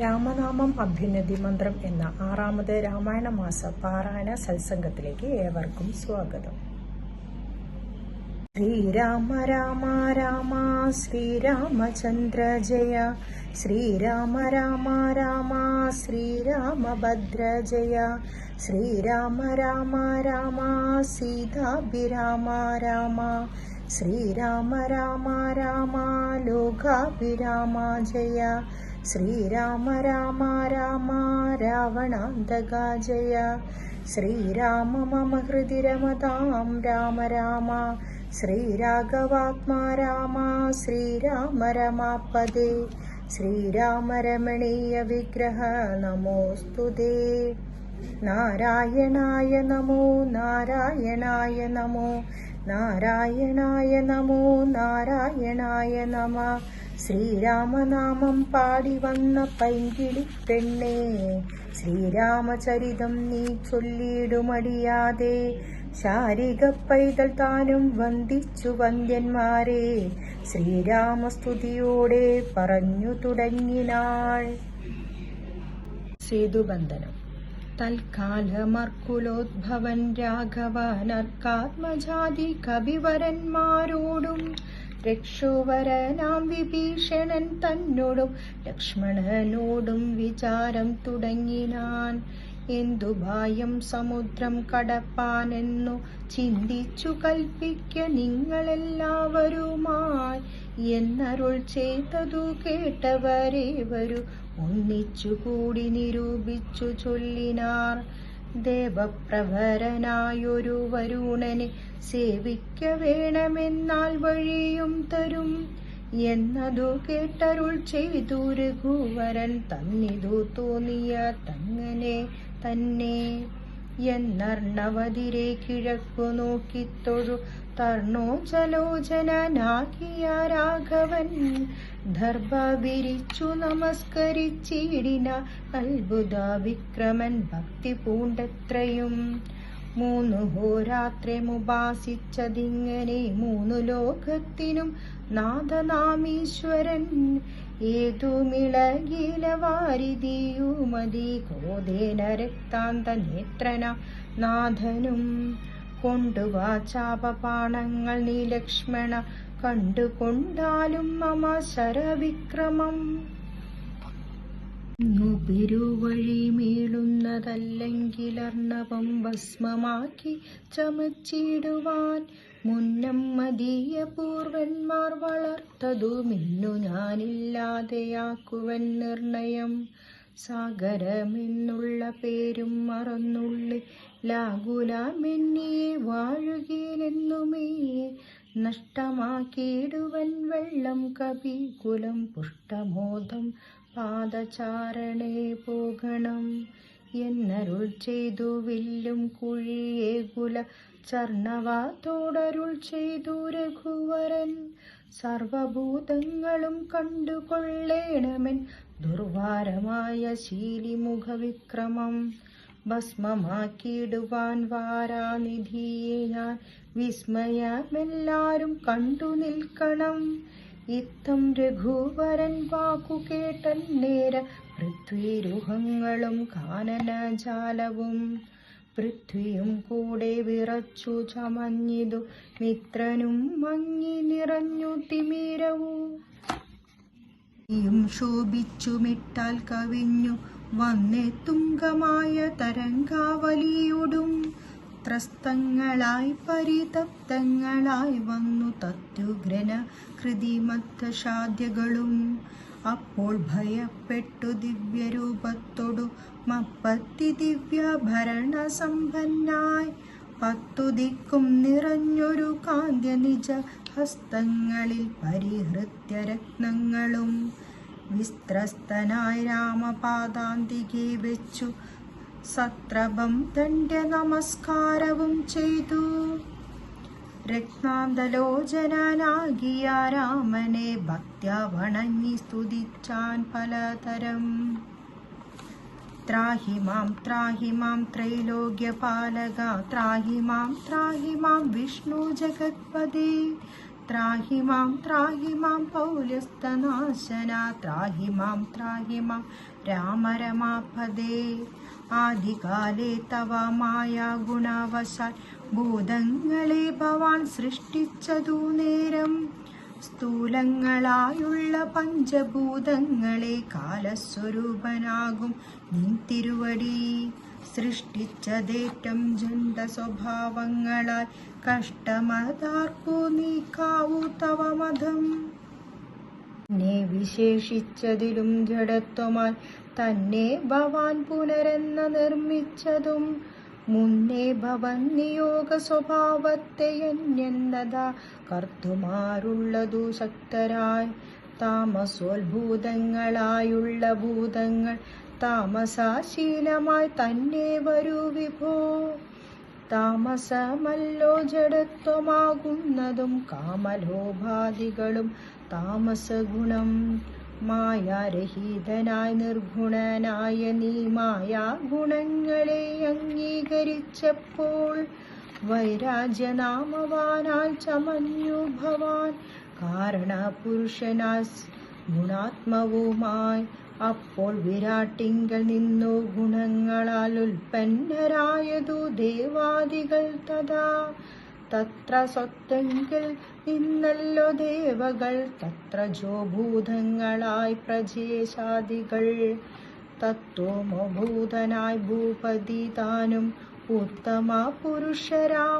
രാമനാമം അഭ്യുന്നതി മന്ത്രം എന്ന ആറാമത് രാമായണ മാസ പാരായണ സത്സംഗത്തിലേക്ക് ഏവർക്കും സ്വാഗതം. ശ്രീരാമ രാമ രാമ ശ്രീരാമചന്ദ്ര ജയ ശ്രീരാമ രാമ രാമ ശ്രീരാമഭദ്ര ജയ ശ്രീരാമ രാമ രാമ സീതാഭിരാമ രാമ ശ്രീരാമ രാമ രാമ ലോകാഭിരാമ ജയ श्रीराम राम राम रावणान्धाजय श्रीराम मम हृदि रमतां राम राम। श्रीराघवात्मा राम श्रीराम रमापदे। श्रीराम रमणीय विग्रह नमोऽस्तु ते नारायणाय नमो नारायणाय नमो। नारायणाय नमो नारायणाय नमः। ശ്രീരാമനാമം പാടി വന്ന പൈങ്കിളി പെണ്ണേ ശ്രീരാമചരിതം നീ ചൊല്ലിടുമടിയാതെ ശാരിക പൈതൽ താനും വന്ദിച്ചു വന്ദ്യന്മാരെ ശ്രീരാമസ്തുതിയോടെ പറഞ്ഞു തുടങ്ങിനാൾ. സേതുബന്ധനം. തൽക്കാലമർക്കുലോദ്ഭവൻ രാഘവനർക്കാത്മജാതി കവിവരന്മാരോടും രക്ഷോവരനാം വിഭീഷണൻ തന്നോടും ലക്ഷ്മണനോടും വിചാരം തുടങ്ങിനാൻ. എന്തു ഭയം സമുദ്രം കടപ്പാനെന്നു ചിന്തിച്ചു കൽപ്പിക്ക നിങ്ങളെല്ലാവരുമായി. എന്നരുൾ ചെയ്തതു കേട്ടവരേവരു ഒന്നിച്ചുകൂടി നിരൂപിച്ചു ചൊല്ലിനാർ. ദേവപ്രവരനായൊരു വരുണനെ സേവിക്ക വേണമെന്നാൽ വഴിയും തരും. എന്നതു കേട്ടരുൾ ചെയ്തു രഘുവരൻ തന്നിതു തോന്നിയ തങ്ങനെ തന്നെ. എന്നർണവതിരെ കിഴക്കു നോക്കിത്തൊഴു തർണോജലോചനാകിയ രാഘവൻ. ദർഭ വിരിച്ചു നമസ്കരിച്ചിടിന. അത്ഭുത വിക്രമൻ ഭക്തി പൂണ്ടത്രയും മൂന്നു ഹോരാത്രമുപാസിച്ചതിങ്ങനെ മൂന്നു ലോകത്തിനും നാഥനാമീശ്വരൻ. ഏതുമിളകില വാരിതിയുമതി? കോതേന രക്താന്ത നേത്രന നാഥനും. കൊണ്ടുവാ ചാപപാണങ്ങൾ നീ ലക്ഷ്മണ കണ്ടുകൊണ്ടാലും മമ ശരവിക്രമം. പെരുവഴി മീളുന്നതല്ലെങ്കിലർണവം ഭസ്മമാക്കി ചമച്ചിടുവാൻ മുന്നം മതീയ പൂർവന്മാർ വളർത്തതു മിന്നു ഞാനില്ലാതെയാക്കുവൻ നിർണയം. സാഗരമെന്നുള്ള പേരും മറന്നുള്ളി ലാകുലാമെന്നിയെ വാഴുകയിലെന്നുമേ നഷ്ടമാക്കിയിടുവൻ വെള്ളം കവികുലം പുഷ്ടമോദം പാദചാരണേ പോകണം. എന്നരുൾ ചെയ്തു വില്ലും കുഴിയേ കുല. ചർണവാ തോടരുൾ ചെയ്തു രഘുവരൻ. സർവഭൂതങ്ങളും കണ്ടുകൊള്ളേണമെൻ ദുർവാരമായ ശീലിമുഖവിക്രമം. ഭസ്മമാക്കിയിടുവാൻ വാരാനിധിയെ ഞാൻ വിസ്മയമെല്ലാരും കണ്ടു നിൽക്കണം. ഇത്തം രഘുവരൻ വാക്കു കേട്ടൻ നേര പൃഥ്വിരുഹങ്ങളും കാനനജാലവും. പൃഥ്വിയും കൂടെ വിറച്ചു ചമഞ്ഞിതു മിത്രനും മങ്ങി നിറഞ്ഞു തിമിരവും. യും ശോഭിച്ചു മിട്ടാൽ കവിഞ്ഞു വന്നെത്തുങ്കമായ തരംഗാവലിയോടും. ത്രസ്തങ്ങളായി പരിതപ്തങ്ങളായി വന്നു തത്യുഗ്രന കൃതിമത്തശാദ്യകളും അപ്പോൾ ഭയപ്പെട്ടു ദിവ്യരൂപത്തോടു മപ്പത്തി ദിവ്യാഭരണ സമ്പന്നായി പത്തു ദിക്കും നിറഞ്ഞൊരു കാന്ത്യ നിജ ഹസ്തങ്ങളിൽ പരിഹൃത്യ രത്നങ്ങളും വിസ്ത്രസ്തനായി രാമപാദാന്തികെ വെച്ചു സത്രഭം ദണ്ഡ്യ നമസ്കാരവും ചെയ്തു. രത്നാന്തലോചനാകിയ രാമനെ ഭക്ത്യ വണങ്ങി സ്തുതിച്ചാൻ പലതരം. ത്രാഹി മാം ത്രാഹി മാം ത്രൈലോക്യപാലക ത്രാഹി മാം ത്രാഹി മാം വിഷ്ണു ജഗത്പതി. ത്രാഹി മാം ത്രാഹി മാം പൗലസ്തനാശന. ത്രാഹി മാം ത്രാഹി മാം രാമരമാപദേ ആദികാലേ തവ മായാ ഗുണവശാൽ ഭൂതങ്ങളെ ഭവാൻ സൃഷ്ടിച്ചതു നേരം. സ്ഥൂലങ്ങളായുള്ള പഞ്ചഭൂതങ്ങളെ കാലസ്വരൂപനാകും നിൻ തിരുവടി. സൃഷ്ടിച്ചതേറ്റം ജണ്ട സ്വഭാവങ്ങളാൽ കഷ്ടമതാർക്കു നീക്കാവൂ തവ മതം. വിശേഷിച്ചതിലും ജഡത്വമായി തന്നെ ഭവാൻ പുനരെന്ന നിർമ്മിച്ചതും മുന്നേ ഭവൻ നിയോഗ സ്വഭാവത്തെ എന്നത കർത്തുമാരുള്ളതു ശക്തരായി താമസോത്ഭൂതങ്ങളായുള്ള ഭൂതങ്ങൾ താമസാശീലമായി തന്നെ വരൂ വിഭോ. താമസമല്ലോ ജഡത്വമാകുന്നതും കാമലോഭാദികളും താമസഗുണം മായാരഹിതനായി നിർഗുണനായ നീ മായാ ഗുണങ്ങളെ അംഗീകരിച്ചപ്പോൾ വൈരാജ്യനാമവാനായി ചമഞ്ഞു ഭവാൻ. കാരണപുരുഷനായി ഗുണാത്മവുമായി അപ്പോൾ വിരാട്ടിങ്കൽ നിന്നു ഗുണങ്ങളാൽ ഉൽപ്പന്നരായതു ദേവാദികൾ തഥാ. തത്ര സ്വത്തെങ്കിൽ ഇന്നല്ലോ ദേവകൾ തത്ര ജോഭൂതങ്ങളായി പ്രജേശാദികൾ. തത്വമഭൂതനായി ഭൂപതി താനും ഉത്തമ പുരുഷരാമധയാനിതേ.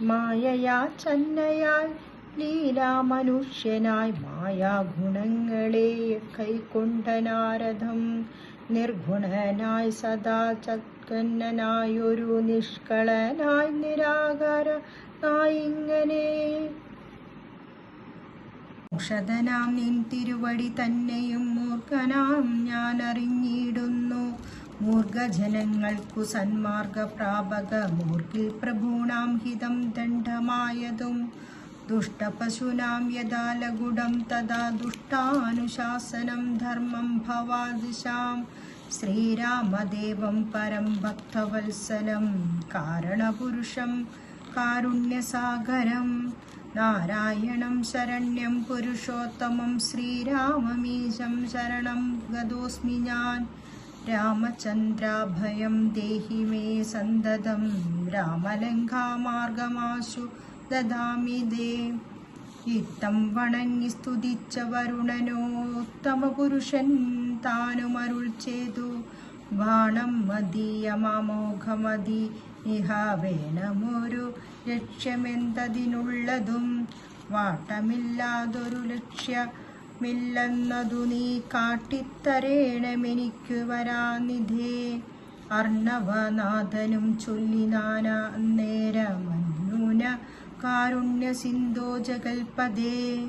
മായയാ ചന്നയായി ലീലാമനുഷ്യനായി മായാഗുണങ്ങളെ കൈക്കൊണ്ട നാരദം. നിർഗുണനായി സദാ ചക്കന്നനായൊരു നിഷ്കളനായി നിരാകാരനായി ഇങ്ങനെ. ഔഷധനാം നിൻ തിരുവടി തന്നെയും മൂർഖനാം ഞാൻ അറിഞ്ഞിടുന്നു. മൂർഖജനങ്ങൾക്കു സന്മാർഗ പ്രാപക മൂർഖിൽ പ്രഭൂണാം ഹിതം ദണ്ഡമായതും ദുഷ്ടപശൂനാം യഥാ ലഘുടം തഥാ ദുഷ്ടാനുശാസനം ധർമ്മം ഭവാദിശാം. ശ്രീരാമദേവം പരം ഭക്തവത്സലം കാരണപുരുഷം കാരുണ്യസാഗരം. നാരായണം ശരണ്യം പുരുഷോത്തമം ശ്രീരാമമീശം ശരണം ഗതോസ്മി ഞാൻ. രാമചന്ദ്രാഭയം ദേഹി മേ സന്തതം രാമലങ്കാമാർഗമാശു ദദാമി ദേ. ഇത്തം വണങ്ങി സ്തുതിച്ച വരുണനോത്തമ പുരുഷൻ താനുമരുൾ ചെയ്തു. ബാണം മതി ഇഹ വേണമൊരു ലക്ഷ്യമെന്തതിനുള്ളതും. വാട്ടമില്ലാതൊരു ലക്ഷ്യമില്ലെന്നതു നീ കാട്ടിത്തരേണമെനിക്കു വരാനിധേ. അർണവനാഥനും ചൊല്ലിനാന നേരമന്നൂന कारुण्य कारुण्यसिन्धो जगल्पदे।